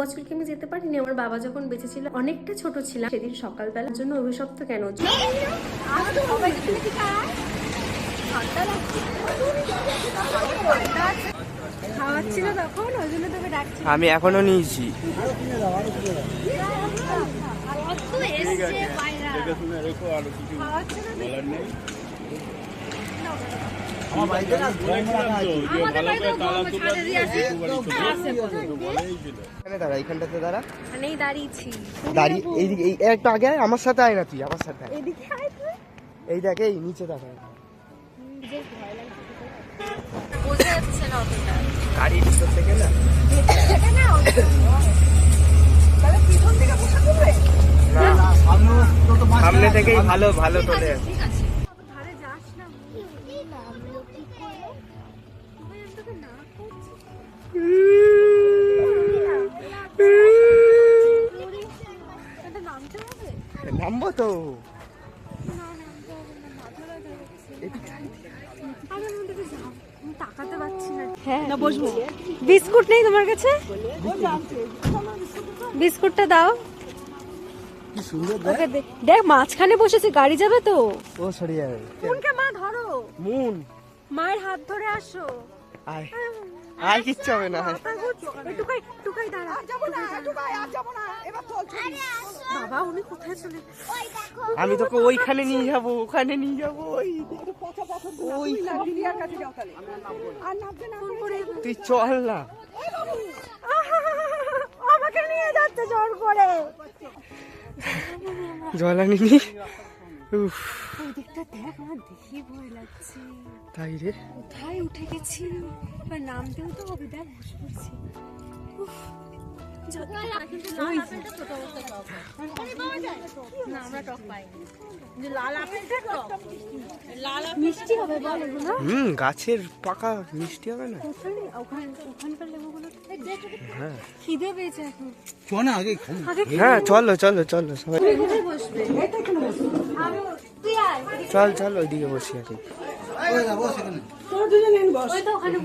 বছর কি আমি যেতে পারিনি আমার বাবা যখন বেঁচে ছিল অনেকটা ছোট ছিলাম। সেদিন সকালবেলার জন্য অভিশপ্ত কেন আমি এখনও নিয়েছি। এইখানটাতে দাঁড়া। দাঁড়িয়ে এই একটু আগে আয়, আমার সাথে আয় না তুই আমার সাথে। এই দেখ এই নিচে ভিতর থেকে না? সামনে থেকেই ভালো ভালো তোলে। হ্যাঁ। বসবো বিস্কুট নেই তোমার কাছে? বিস্কুটটা দাও। দেখ। মাঝখানে বসেছে গাড়ি যাবে তো। ও সরি যাবে। মা ধরো। মুন। মায়ের হাত ধরে আসো। আয়। আয় কিচ্ছু হবে না। টুকাই টুকাই দাঁড়া। বাবা উনি কোথায় চলে আমি তোকে ওইখানে নিয়ে যাব ওখানে নিয়ে যাব ওই। ওই ফোন করে তুই চল না। আমাকে নিয়ে যাচ্ছে জোর করে জল আনিনি উফ, ওই দিকটা দেখ আমার দেখি ভয় লাগছে। তাই রে? কোথায় উঠে গেছি? এবার নামতেও তো হবে দেখ বসে পড়ছি। হুম গাছের পাকা মিষ্টি হবে না? হ্যাঁ। হ্যাঁ চলো চলো চলো সবাই। চল চল ওইদিকে বসি আগে। ওই তো ওখানে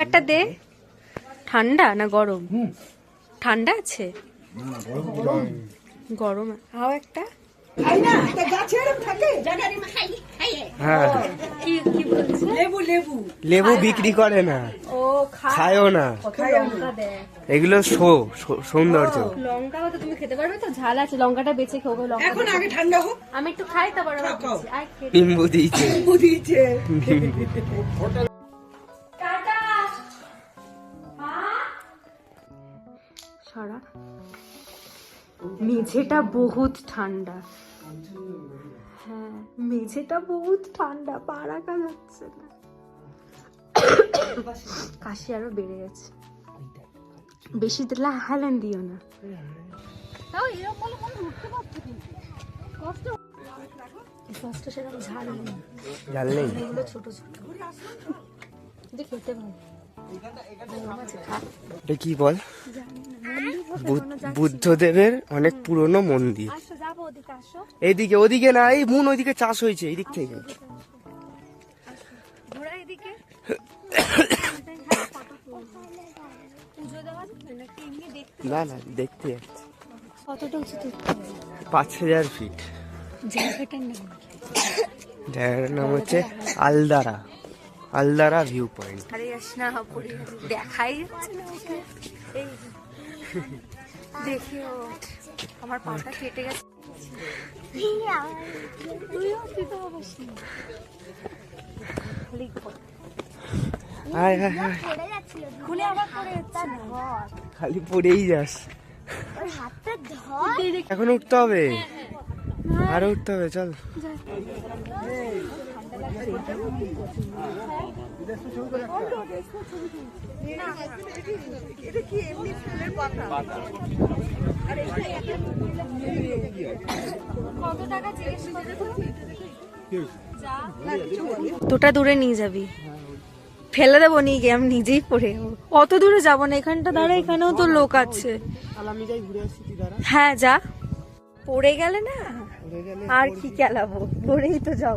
একটা দে। ঠান্ডা না গরম? ঠান্ডা আছে? গরম খাও একটা। হ্যাঁ। কি কি বলছে? লেবু বিক্রি করে না। খায়ও না। এগুলো শো সৌন্দর্য। লঙ্কা তো তুমি খেতে পারবে তো ঝাল আছে লঙ্কাটা বেঁচে খাব লঙ্কা এখন আগে ঠান্ডা হোক। আমি একটু খাই তারপর আবার বলছি। আয় খেয়ে নে। নিম্বু দিয়েছে। সারা। মেঝেটা বহুত ঠান্ডা। হ্যাঁ মেঝেটা বহুত ঠান্ডা পা রাখা যাচ্ছে না। কাশি আরও বেড়ে গেছে। বেশি দিলে হালেন দিও না। কষ্ট। সেরকম ঝাল নেই। জাল নেই? এগুলো ছোট ছোট। খেতে ভালো। এটা কি বল? বুদ্ধদেবের অনেক পুরনো মন্দির। যাব ওদিকে না, এই মুন ওইদিকে চাষ হয়েছে এই দিক থেকে। এদিকে না না, দেখতে? পাঁচ হাজার ফিট জায়গাটার নাম হচ্ছে আলদারা। আলদারা ভিউ পয়েন্ট আরে যাস না দেখাই এই দেখি ওঠ। আমার পাটা কেটে গেছে। খালি। হায় হায়। হায় পড়েই যাস। এখন উঠতে হবে। আরও উঠতে হবে চল। কতটা দূরে নিয়ে যাবি। ফেলে দেবো নিয়ে গিয়ে আমি নিজেই পড়ে অত দূরে যাব না? এখানটা দাঁড়া এখানেও তো লোক আছে। হ্যাঁ যা। পড়ে গেলে না আর কি খেলাবো? পড়েই তো যাব।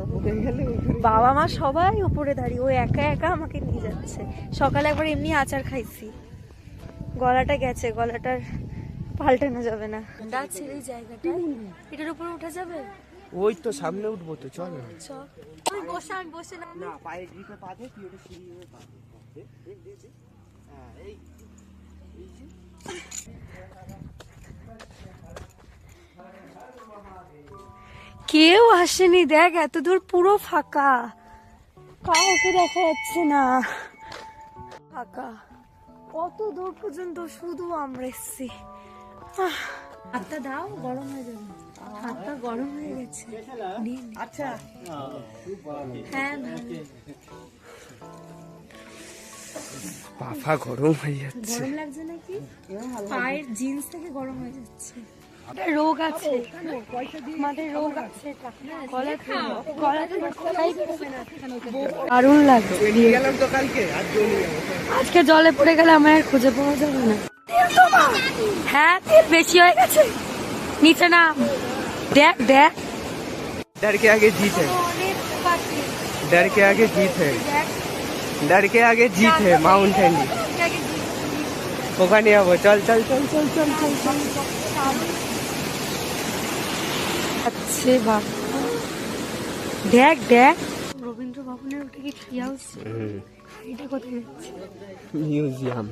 বাবা মা সবাই উপরে দাঁড়িয়ে ও একা একা আমাকে নিয়ে যাচ্ছে। সকালে একবার এমনি আচার খাইছি। গলাটা গেছে গলাটার পাল্টানো যাবে না। এই জায়গাটা এটার উপরে উঠা যাবে? ওই তো সামনে উঠবো তো চল। না আমি বসে আমি বসে না না পায়ে গ্রিপে পা দে তুই ওটা সিঁড়ি পা দে। হ্যাঁ, এই কেউ আসেনি দেখ এত দূর পুরো ফাঁকা। কাউকে দেখা যাচ্ছে না। ফাঁকা। কত দূর পর্যন্ত শুধু আমরা এসছি। আহ, হাতটা দাও গরম হয়ে যাবে। হাতটা গরম হয়ে গেছে। নিন। হ্যাঁ। পাফা গরম হয়ে যাচ্ছে। গরম লাগছে নাকি? পায়ের জিন্স থেকে গরম হয়ে যাচ্ছে। রোগ আছে আমাদের রোগ আছে গলাতে গলাতে কোথায় দারুণ লাগছে নিয়ে গেলাম তো কালকে আর জল নিয়ে যাবো আজকে জলে পড়ে গেলে আমার আর খুঁজে পাওয়া যাবে না হ্যাঁ তেল বেশি হয়ে গেছে নিচে না দেখ দেখ डर के आगे जीत है डर के आगे जीत है डर के आगे जीत है माउंटेन ওখানে যাবো চল চল চল চল চল চল চল আচ্ছা বাবা দেখ দেখ। রবীন্দ্র ভবনের ওটা কি হাউস এটা কোথায় যাচ্ছে? মিউজিয়াম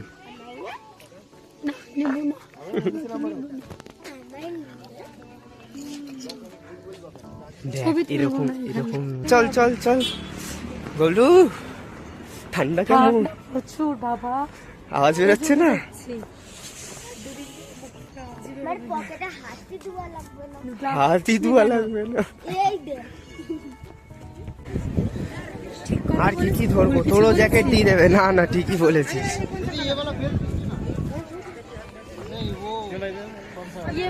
না নেব না। এরকম এরকম। চল চল চল। গোলু ঠান্ডা কেমন? প্রচুর বাবা। আওয়াজ বেরোচ্ছে না? আমার পকেটে হাতি ধোয়া লাগবে না। হাতি ধোয়া লাগবে না। এই দে। আর কি কি ধরবো? তোরও জ্যাকেট দিয়ে দেবে। না না ঠিকই বলেছিস।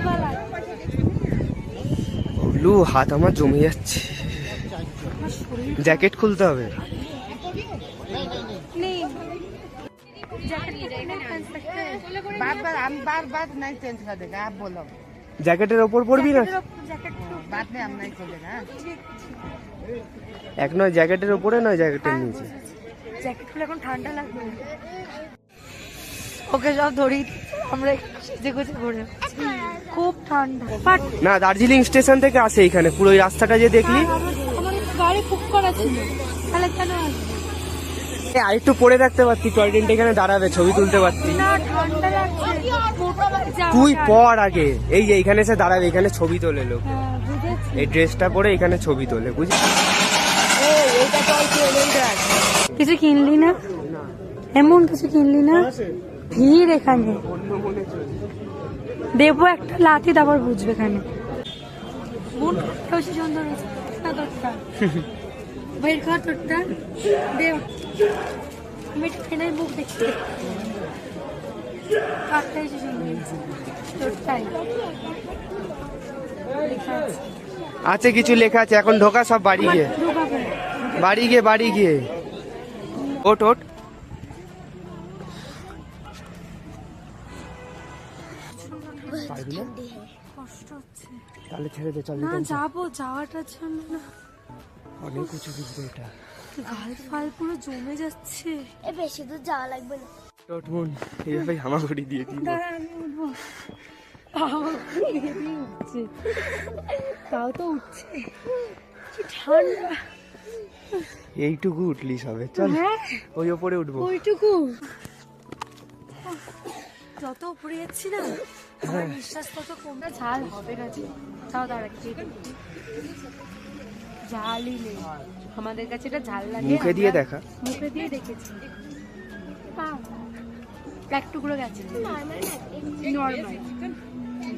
বালা গোলু হাত আমার জমে যাচ্ছে। জ্যাকেট খুলতে হবে। জ্যাকেটের ওপর পরবি না? এক নয় জ্যাকেটের ওপরে নয় জ্যাকেটের নিচে। ওকে সব ধরি। আমরা খুব ঠান্ডা। না দার্জিলিং স্টেশন থেকে আসে এখানে পুরো রাস্তাটা যে দেখলি। গাড়ি খুব করা ছিল। তাহলে কেন আসবে? এ, আরেকটু পরে রাখতে পারতি টয় ট্রেনটা এখানে দাঁড়াবে ছবি তুলতে পারতি। তুই পর আগে এই যে এখানে এসে দাঁড়াবে এখানে ছবি তোলে লোক। হ্যাঁ, এই ড্রেসটা পরে এখানে ছবি তোলে বুঝলি? কিছু কিনলি না? এমন কিছু কিনলি না? ভিড় এখানে। দেবো একটা লাঠি তারপর বুঝবে এখানে। সুন্দর হয়েছে না তোরটা দে আমি ট্রেনের মুখ দেখতে কাঠটা এসে সুন্দর তোরটাই আছে। কিছু লেখা আছে এখন ঢোকা সব বাড়ি গিয়ে। বাড়ি গিয়ে বাড়ি গিয়ে। ওট ওট তাহলে ছেড়ে দে চল না যাব যাওয়াটার জন্য না অনেক উঁচু কিন্তু এটা। গাল ফাল পুরো জমে যাচ্ছে। এ বেশি দূর যাওয়া লাগবে না। ওট মন এইভাবে হামাগুড়ি দিয়ে দিই আমি উঠবো। তাও উঠছে। তাও তো উঠছে। কি ঠান্ডা। এইটুকু উঠলি সবে চল। হ্যাঁ। ওই ওপরে উঠবো। ওইটুকু। যত উপরে যাচ্ছি না আমার নিঃশ্বাস তত কমবে ঝাল হবে না যে। তাও দাঁড়া। ঝালই নেই। আমাদের কাছে এটা ঝাল লাগে মুখে দিয়ে দেখা। মুখে দিয়ে দেখেছি। পাও। এক টুকরো গেছে। নর্মাল।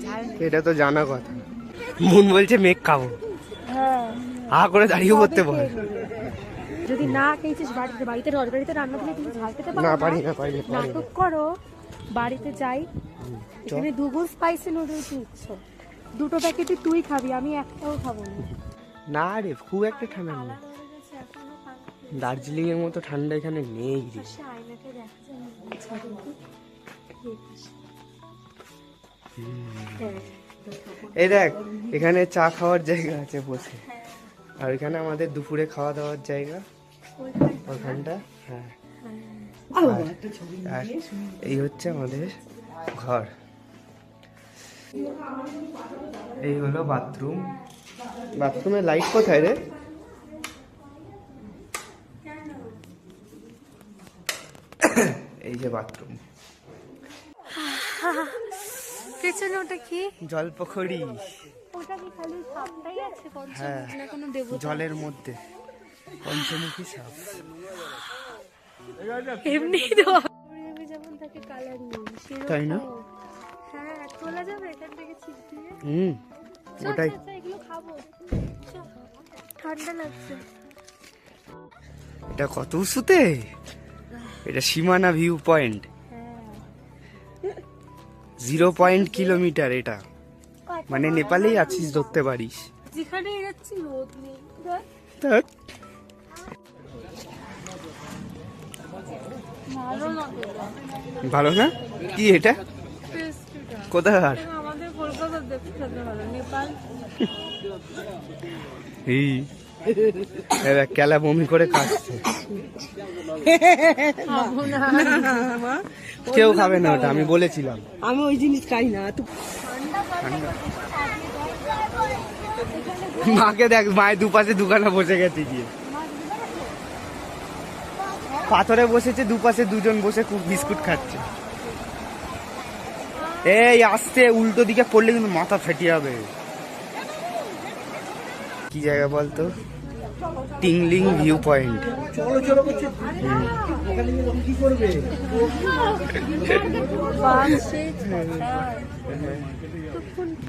ঝাল এটা তো জানা কথা। মুন বলছে মেঘ খাব। হ্যাঁ। হা করে দাঁড়িয়ে পড়তে বল যদি না খেয়েছিস বাড়িতে বাড়িতে তরকারিতে রান্না দিলে তুমি ঝাল খেতে পারো না। পারি না পারি না পারি না। নাটক করো। বাড়িতে যাই। এখানে দুগুণ স্পাইসি নুডলস দিচ্ছ দুটো প্যাকেটই তুই খাবি আমি একটাও খাব না। না রে, খুব একটা ঠান্ডা নেই। দার্জিলিং এর মতো ঠান্ডা এখানে নেই রে। এই দেখ, এখানে চা খাওয়ার জায়গা আছে বসে। আর এখানে আমাদের দুপুরে খাওয়া দাওয়ার জায়গা। ওখানটা হ্যাঁ। এই হচ্ছে আমাদের ঘর। এই হলো বাথরুম। বাথরুমের লাইট কোথায় রে? এই যে বাথরুম। পেছনে ওটা কি? জলপখড়ি ওটা কি খালি সাপটাই আছে? হ্যাঁ পঞ্চমুখী না কোনো দেবতা? জলের মধ্যে। পঞ্চমুখী সাপ। এমনি তো আমি যেমন থাকে কালার নেই তাই না? হ্যাঁ তোলা যাবে এখান থেকে ছিপ হুম। ওটাই। চল, এগুলো খাব। চল। ঠান্ডা লাগছে। এটা কত উঁচুতে? এটা সীমানা ভিউ পয়েন্ট হ্যাঁ। জিরো পয়েন্ট কিলোমিটার এটা। মানে নেপালেই আছিস ধরতে পারিস। যেখানে যাচ্ছি রোদ নেই। ভালো না? কি এটা? টেস্টিটা এই কেলা বমি করে কাটছে কেউ খাবে না ওটা আমি বলেছিলাম। আমি ওই জিনিস খাই না মাকে দেখ মায়ের দুপাশে দোকানে বসে গেছে গিয়ে। পাথরে বসেছে দুপাশে দুজন বসে খুব বিস্কুট খাচ্ছে। এই আসতে উল্টো দিকে পড়লে কিন্তু মাথা ফেটে যাবে। কি জায়গা বলতো? টিংলিং ভিউ পয়েন্ট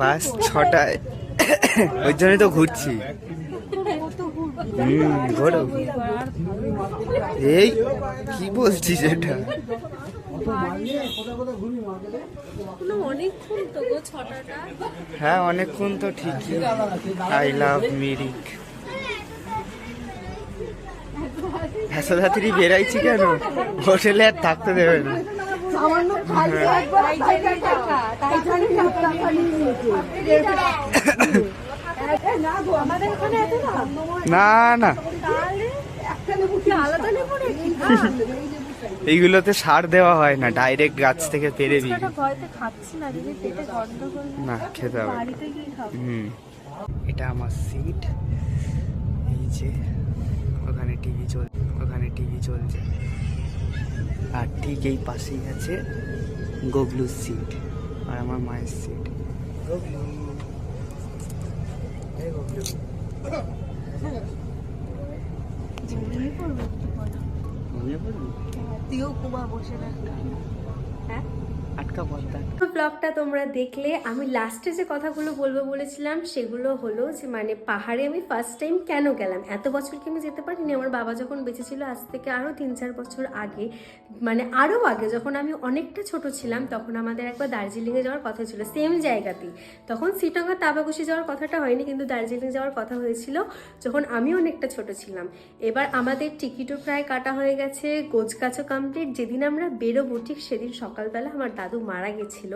বাস ছটায়। ওই জন্যই তো ঘুরছি। হুম ঘোরো। এই কি বলছিস এটা? অনেকক্ষণ তো গো ছটাটা। হ্যাঁ অনেকক্ষণ তো ঠিকই। আই লাভ মিরিক তাড়াতাড়ি বেরাইছি কেন? হোটেলে আর থাকতে দেবে না। দাম না না। আলাদা নেব নাকি? এইগুলোতে সার দেওয়া হয় না ডাইরেক্ট গাছ থেকে পেরে খাচ্ছি না খেতে হবে হুম। এটা আমার সিট এই যে ওখানে টিভি চল ওখানে টিভি চলছে। আর ঠিক এই পাশেই আছে গগলুর সিট আর আমার মায়ের সিট? তুইও কুমা বসে না হ্যাঁ? আটকা পড়তা ব্লগটা তোমরা দেখলে, আমি লাস্টে যে কথাগুলো বলব বলেছিলাম, সেগুলো হলো যে মানে পাহাড়ে আমি ফার্স্ট টাইম কেন গেলাম? এত বছর কি আমি যেতে পারিনি? আমার বাবা যখন বেঁচে ছিল, আজ থেকে আরও তিন চার বছর আগে মানে আরও আগে, যখন আমি অনেকটা ছোট ছিলাম, তখন আমাদের একবার দার্জিলিংয়ে যাওয়ার কথা ছিল সেম জায়গাতেই। তখন সিটঙ্গা তাবাকুশি যাওয়ার কথাটা হয়নি, কিন্তু দার্জিলিং যাওয়ার কথা হয়েছিল, যখন আমি অনেকটা ছোট ছিলাম। এবার আমাদের টিকিটও প্রায় কাটা হয়ে গেছে, গোছগাছও কমপ্লিট যেদিন আমরা বেরোবো, ঠিক সেদিন সকালবেলা আমার দাদু মারা গেছিল।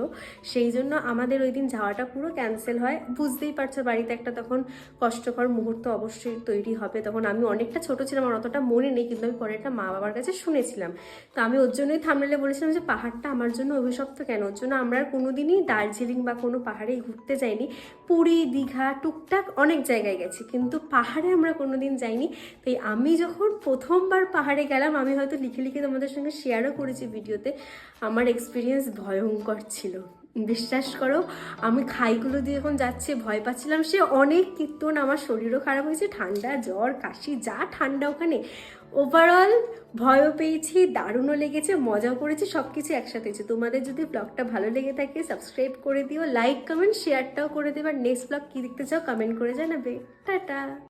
সেই জন্য আমাদের ওই দিন যাওয়াটা পুরো ক্যান্সেল হয়। বুঝতেই পারছ, বাড়িতে একটা তখন কষ্টকর মুহূর্ত অবশ্যই তৈরি হবে। তখন আমি অনেকটা ছোট ছিলাম, আমার অতটা মনে নেই, কিন্তু আমি পরে একটা মা বাবার কাছে শুনেছিলাম। তো আমি ওর জন্যই থামলে বলেছিলাম যে, পাহাড়টা আমার জন্য অভিশপ্ত কেন? ওর জন্য আমরা কোনোদিনই দার্জিলিং বা কোনো পাহাড়েই ঘুরতে যাইনি। পুরী, দীঘা, টুকটাক অনেক জায়গায় গেছি, কিন্তু পাহাড়ে আমরা কোনোদিন যাইনি। তাই আমি যখন প্রথমবার পাহাড়ে গেলাম, আমি হয়তো লিখে লিখে তোমাদের সঙ্গে শেয়ারও করেছি ভিডিওতে। আমার এক্সপিরিয়েন্স ভয়ঙ্কর ছিল। বিশ্বাস করো, আমি খাইগুলো দিয়ে যখন যাচ্ছে, ভয় পাচ্ছিলাম। সে অনেক কীর্তন আমার শরীরও খারাপ হয়েছে, ঠান্ডা, জ্বর, কাশি, যা ঠান্ডা ওখানে। ওভারঅল ভয়ও পেয়েছি, দারুণও লেগেছে, মজাও করেছি সব কিছু একসাথে হয়েছে। তোমাদের যদি ব্লগটা ভালো লেগে থাকে সাবস্ক্রাইব করে দিও লাইক কমেন্ট শেয়ারটাও করে দেবে। আর নেক্সট ব্লগ কী দেখতে চাও কমেন্ট করে জানাবে। টাটা!